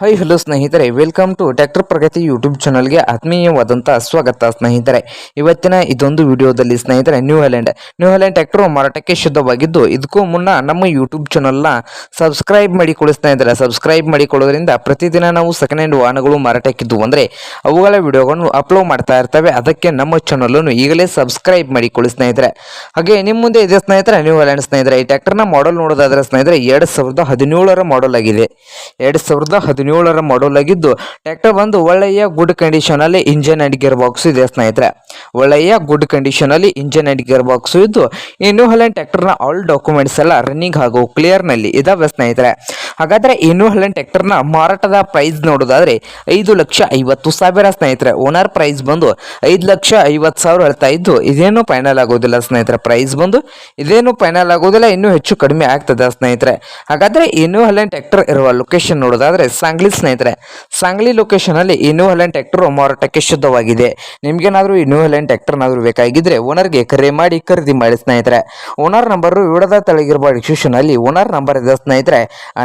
High hello ಸ್ನೇಹಿತರೆ. Welcome to tractor Pragati YouTube ಚಾನಲ್ಗೆ ಆತ್ಮೀಯವಾದಂಥ ಸ್ವಾಗತ ಸ್ನೇಹಿತರೆ. ಇವತ್ತಿನ ಇದೊಂದು ವಿಡಿಯೋದಲ್ಲಿ ಸ್ನೇಹಿತರೆ new Holland new Holland tractor ಮಾರಾಟಕ್ಕೆ ಶುದ್ಧವಾಗಿದ್ದು, ಇದಕ್ಕೂ ಮುನ್ನ ನಮ್ಮ ಯೂಟ್ಯೂಬ್ ಚಾನಲ್ನ ಸಬ್ಸ್ಕ್ರೈಬ್ ಮಾಡಿಕೊಳ್ಳಿ ಸ್ನೇಹಿತರೆ. ಸಬ್ಸ್ಕ್ರೈಬ್ ಮಾಡಿಕೊಳ್ಳೋದ್ರಿಂದ ಪ್ರತಿದಿನ ನಾವು ಸೆಕೆಂಡ್ ಹ್ಯಾಂಡ್ ವಾಹನಗಳು ಮಾರಾಟಕ್ಕಿದ್ದು ಅಂದರೆ ಅವುಗಳ ವಿಡಿಯೋಗಳನ್ನು ಅಪ್ಲೋಡ್ ಮಾಡ್ತಾ ಇರ್ತವೆ. ಅದಕ್ಕೆ ನಮ್ಮ ಚಾನಲನ್ನು ಈಗಲೇ ಸಬ್ಸ್ಕ್ರೈಬ್ ಮಾಡಿಕೊಳ್ಳಿ ಸ್ನೇಹಿತರೆ. ಹಾಗೆ ನಿಮ್ಮ ಮುಂದೆ ಇದೆ ಸ್ನೇಹಿತರೆ ನ್ಯೂ ಹ್ಯಾಲೆಂಡ್ ಸ್ನೇಹಿತರೆ. ಈ ಟ್ಯಾಕ್ಟರ್ನ ಮಾಡಲ್ ನೋಡೋದಾದ್ರೆ ಸ್ನೇಹಿತರೆ, ಎರಡು ಸಾವಿರದ ಹದಿನೇಳರ ಮಾಡಲ್ ಆಗಿದೆ. ಎರಡು ಸಾವಿರದ ಹದಿನೇಳರ ಮಾಡಲ್ ಆಗಿದ್ದು ಟ್ರ್ಯಾಕ್ಟರ್ ಬಂದು ಒಳ್ಳೆಯ ಗುಡ್ ಕಂಡೀಷನ್ ಅಲ್ಲಿ ಇಂಜಿನ್ ಅಂಡ್ ಗೇರ್ ಬಾಕ್ಸ್ ಇದೆ ಸ್ನೇಹಿತರೆ. ಒಳ್ಳೆಯ ಗುಡ್ ಕಂಡೀಷನ್ ಅಲ್ಲಿ ಇಂಜಿನ್ ಅಂಡ್ ಗೇರ್ ಬಾಕ್ಸ್ ಇದ್ದು ಈ ನ್ಯೂ ಹಲೆಂಡ್ ಟ್ರ್ಯಾಕ್ಟರ್ನ ಆಲ್ ಡಾಕ್ಯುಮೆಂಟ್ಸ್ ಎಲ್ಲ ರನ್ನಿಂಗ್ ಹಾಗೂ ಕ್ಲಿಯರ್ನಲ್ಲಿ ಇದಾವೆ ಸ್ನೇಹಿತರೆ. ಹಾಗಾದ್ರೆ ಏನು ನ್ಯೂ ಹಲೆಂಡ್ ಟ್ರ್ಯಾಕ್ಟರ್ನ ಮಾರಾಟದ ಪ್ರೈಸ್ ನೋಡೋದಾದರೆ ಐದು ಲಕ್ಷ ಐವತ್ತು ಸಾವಿರ ಸ್ನೇಹಿತರೆ. ಓನರ್ ಪ್ರೈಸ್ ಬಂದು ಐದು ಲಕ್ಷ ಐವತ್ತು ಸಾವಿರ ಹೇಳ್ತಾ ಇದ್ದು, ಇದೇನು ಫೈನಲ್ ಆಗೋದಿಲ್ಲ ಸ್ನೇಹಿತರೆ. ಪ್ರೈಸ್ ಬಂದು ಇದೇನು ಫೈನಲ್ ಆಗೋದಿಲ್ಲ, ಇನ್ನೂ ಹೆಚ್ಚು ಕಡಿಮೆ ಆಗ್ತದೆ ಸ್ನೇಹಿತರೆ. ಹಾಗಾದರೆ ಏನು ನ್ಯೂ ಹಲೆಂಡ್ ಟ್ರ್ಯಾಕ್ಟರ್ ಇರುವ ಲೊಕೇಶನ್ ನೋಡೋದಾದರೆ ಸಾಂಗ್ಲಿ ಸ್ನೇಹಿತರೆ. ಸಾಂಗ್ಲಿ ಲೊಕೇಶನಲ್ಲಿ ಅಲ್ಲಿ ಈ ಟ್ಯಾಕ್ಟರ್ ಮಾರಾಟಕ್ಕೆ ಶುದ್ಧವಾಗಿದೆ? ನಿಮಗೇನಾದರೂ ಇನ್ನೂ ನ್ಯೂ ಟ್ಯಾಕ್ಟರ್ನಾದರೂ ಬೇಕಾಗಿದ್ದರೆ ಓನರ್ಗೆ ಕರೆ ಮಾಡಿ ಖರೀದಿ ಮಾಡಿ ಸ್ನೇಹಿತರೆ. ಓನರ್ ನಂಬರ್ ವಿಡದ ಡಿಸ್ಕ್ರಿಪ್ಷನ್ ಅಲ್ಲಿ ಓನರ್ ನಂಬರ್ ಇದೆ ಸ್ನೇಹಿತರೆ. ಆ